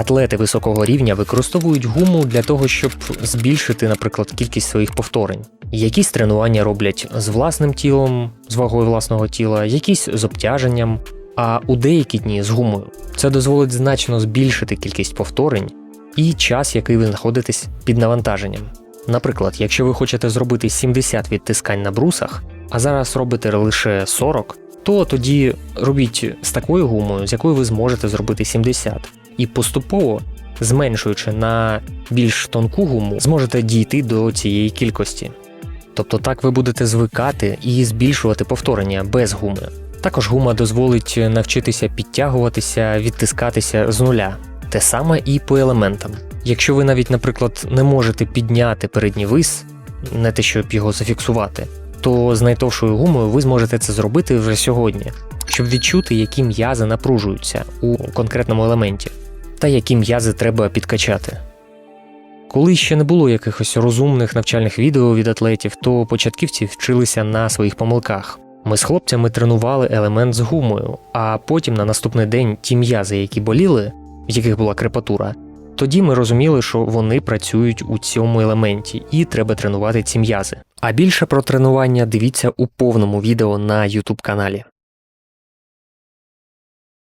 Атлети високого рівня використовують гуму для того, щоб збільшити, наприклад, кількість своїх повторень. Якісь тренування роблять з власним тілом, з вагою власного тіла, якісь з обтяженням, а у деякі дні з гумою. Це дозволить значно збільшити кількість повторень і час, який ви знаходитесь під навантаженням. Наприклад, якщо ви хочете зробити 70 відтискань на брусах, а зараз робите лише 40, то тоді робіть з такою гумою, з якою ви зможете зробити 70. І поступово, зменшуючи на більш тонку гуму, зможете дійти до цієї кількості. Тобто так ви будете звикати і збільшувати повторення без гуми. Також гума дозволить навчитися підтягуватися, відтискатися з нуля. Те саме і по елементам. Якщо ви навіть, наприклад, не можете підняти передній вис, не те, щоб його зафіксувати, то з найтовшою гумою ви зможете це зробити вже сьогодні, щоб відчути, які м'язи напружуються у конкретному елементі, та які м'язи треба підкачати. Коли ще не було якихось розумних навчальних відео від атлетів, то початківці вчилися на своїх помилках. Ми з хлопцями тренували елемент з гумою, а потім на наступний день ті м'язи, які боліли, в яких була крепатура, тоді ми розуміли, що вони працюють у цьому елементі, і треба тренувати ці м'язи. А більше про тренування дивіться у повному відео на YouTube каналі.